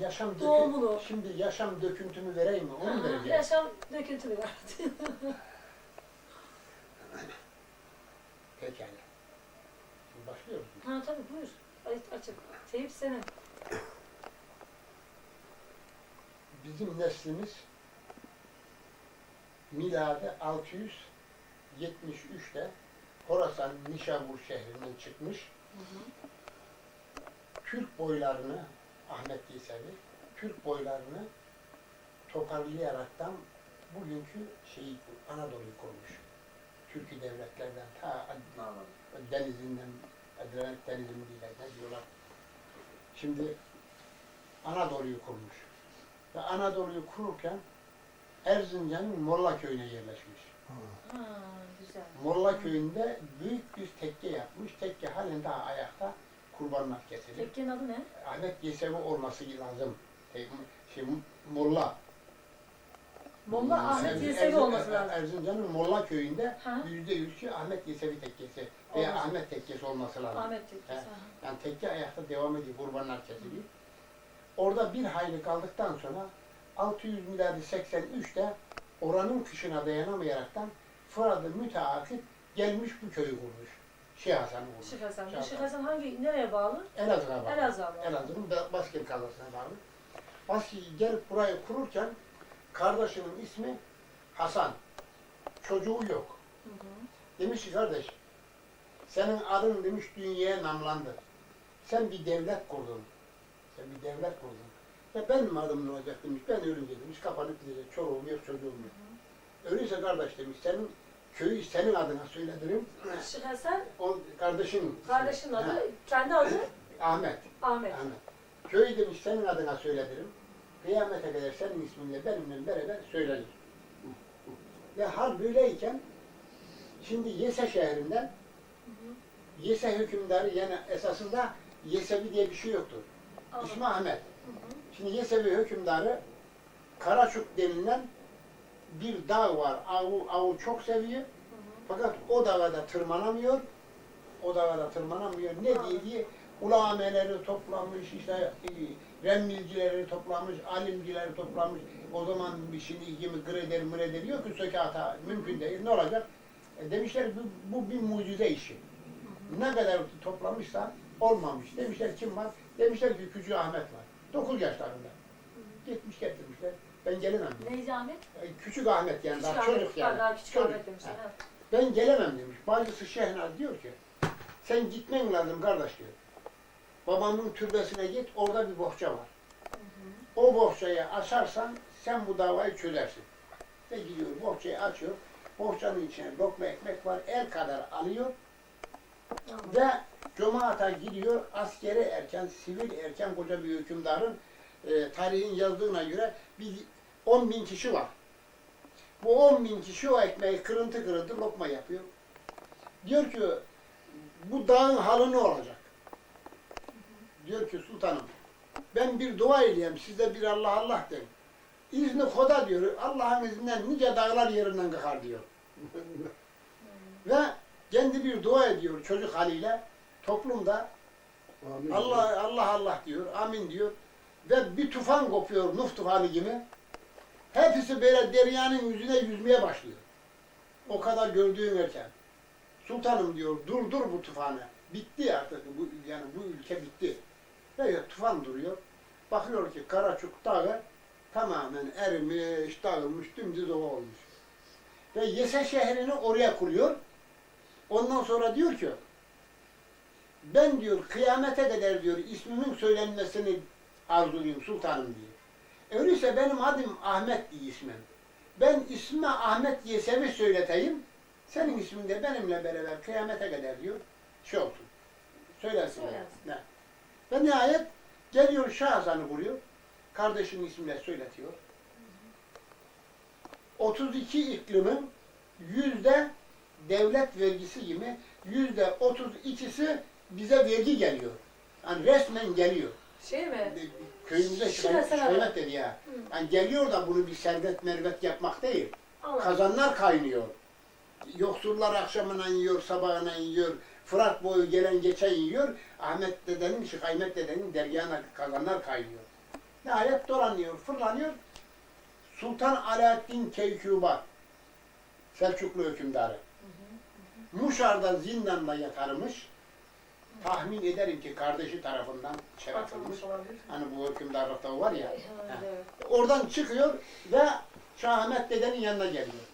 yaşam dökü- Doğumunu. Şimdi yaşam döküntümü vereyim mi? Onu mu vereceğim? Yaşam döküntülü var. Pekala. Şimdi başlıyoruz. ha tabii buyur. Açık. Teyip senin. Bizim neslimiz milade 673'te Horasan Nişabur şehrinden çıkmış. Türk boylarını Ahmet Yesevi Türk boylarını toparlayaraktan bugünkü şeyi Anadolu'yu kurmuş. Türkiye devletlerden ta denizinden Adriyatik denizinden diyorlar. Şimdi Anadolu'yu kurmuş. Ve Anadolu'yu kururken Erzincan'ın Molla köyüne yerleşmiş. Ha, güzel. Molla köyünde büyük bir tekke yapmış. Tekke halen daha ayakta kurbanlar kesilir. Tekkenin adı ne? Ahmet Yesevi olması lazım. Şey, şey, Molla. Molla Ahmet Erz- Yesevi olması lazım. Erzincan'ın Molla köyünde yüzde yüz ki Ahmet Yesevi tekkesi veya Olması. Ahmet tekkesi olması lazım. Ahmet Tekkesi. He. Yani tekke ayakta devam ediyor, kurbanlar kesiliyor. Orada bir hayli kaldıktan sonra 600 miladi 83'te oranın kışına dayanamayaraktan Fırat'ı müteakip gelmiş bu köyü kurmuş. Şeyh Hasan. Bu Şık Hasan. Hangi, nereye bağlı? Elazığ'a bağlı. Elazığ'a bağlı. Elazığ'ın da Baskın kalasına bağlı. Baskı gelip burayı kururken kardeşinin ismi Hasan. Çocuğu yok. Hı hı. Demiş ki kardeş, senin adın demiş dünyaya namlandı. Sen bir devlet kurdun. Sen bir devlet kurdun. Ya benim adım ne olacak demiş. Ben ölünce demiş kapanıp gidecek. Çoluğum yok, çocuğum yok. Öyleyse kardeş demiş, senin köyü senin adına söyledirim. Şık Hasan, O kardeşin. kardeşin Ha, adı, kendi adı Ahmet. Ahmet. Ahmet. Köyü demiş senin adına söyledirim. Kıyamete kadar senin isminle benimle beraber söylenir. Ve hal böyleyken şimdi Yese şehrinden Yese hükümdarı yani esasında Yesevi diye bir şey yoktur. İsmi Ahmet. Hı hı. Şimdi Yesevi hükümdarı Karaçuk denilen bir dağ var. Avu, avu çok seviyor. Hı hı. Fakat o dağa da tırmanamıyor. O dağa da tırmanamıyor. Ne diye diye ulameleri toplamış, işte e, remmilcileri toplamış, alimcileri toplamış. O zaman bir şimdi gibi greder mreder yok ki sökata mümkün değil. Ne olacak? E demişler bu, bu bir mucize işi. Ne kadar toplamışsa olmamış. Demişler kim var? Demişler ki Küçük Ahmet var. 9 yaşlarında. Gitmiş getirmişler. Ben gelemem demiş. Neydi Ahmet? Küçük Ahmet yani daha Ahmet. çocuk yani. Ha, Daha küçük Çocuk. Ahmet. Ha. ha. Ben gelemem demiş. Bacısı Şehnaz diyor ki, sen gitmen lazım kardeş diyor. Babamın türbesine git, orada bir bohça var. Hı hı. O bohçayı açarsan sen bu davayı çözersin. Ve gidiyor bohçayı açıyor. Bohçanın içine lokma ekmek var, el kadar alıyor ve cemaata gidiyor. Askeri erken, sivil erken koca bir hükümdarın e, tarihin yazdığına göre bir 10 bin kişi var. Bu 10 bin kişi o ekmeği kırıntı kırıntı lokma yapıyor. Diyor ki bu dağın halı ne olacak? Diyor ki sultanım ben bir dua edeyim size bir Allah Allah deyin. İzni koda diyor Allah'ın izniyle nice dağlar yerinden kalkar diyor. Ve kendi bir dua ediyor çocuk haliyle toplumda Allah Allah Allah diyor, amin diyor. Ve bir tufan kopuyor, Nuh tufanı gibi. Hepsi böyle deryanın yüzüne yüzmeye başlıyor. O kadar gördüğün erken. Sultanım diyor, dur dur bu tufanı. Bitti artık, bu, yani bu ülke bitti. Ve tufan duruyor. Bakıyor ki Karaçuk Dağı tamamen erimiş, dağılmış, dümdüz ova olmuş. Ve Yese şehrini oraya kuruyor. Ondan sonra diyor ki, ben diyor kıyamete kadar diyor ismimin söylenmesini arzuluyorum sultanım diyor. Öyleyse benim adım Ahmet diye ismim. Ben ismi Ahmet Yesevi söyleteyim. Senin ismin de benimle beraber kıyamete kadar diyor şey olsun. Söylensin. Söylensin. Ne? Ve nihayet geliyor Şah Hasan'ı kuruyor. Kardeşinin ismiyle söyletiyor. 32 iklimin yüzde devlet vergisi gibi yüzde 32'si bize vergi geliyor. Yani resmen geliyor. Şey mi? Köyümüze şöyle dedi ya. Hı. Yani geliyor da bunu bir servet mervet yapmak değil. Allah. Kazanlar kaynıyor. Yoksullar akşamına yiyor, sabahına yiyor. Fırat boyu gelen geçen yiyor. Ahmet dedenin, Şık Ahmet dedenin dergahına kazanlar kaynıyor. Nihayet dolanıyor, fırlanıyor. Sultan Alaaddin Keykubat, Selçuklu hükümdarı. Muşar'da zindanda yatarmış. Tahmin ederim ki kardeşi tarafından olabilir. Hani bu hükümdarlıkta var ya. Evet. Oradan çıkıyor ve Şah Ahmet dedenin yanına geliyor.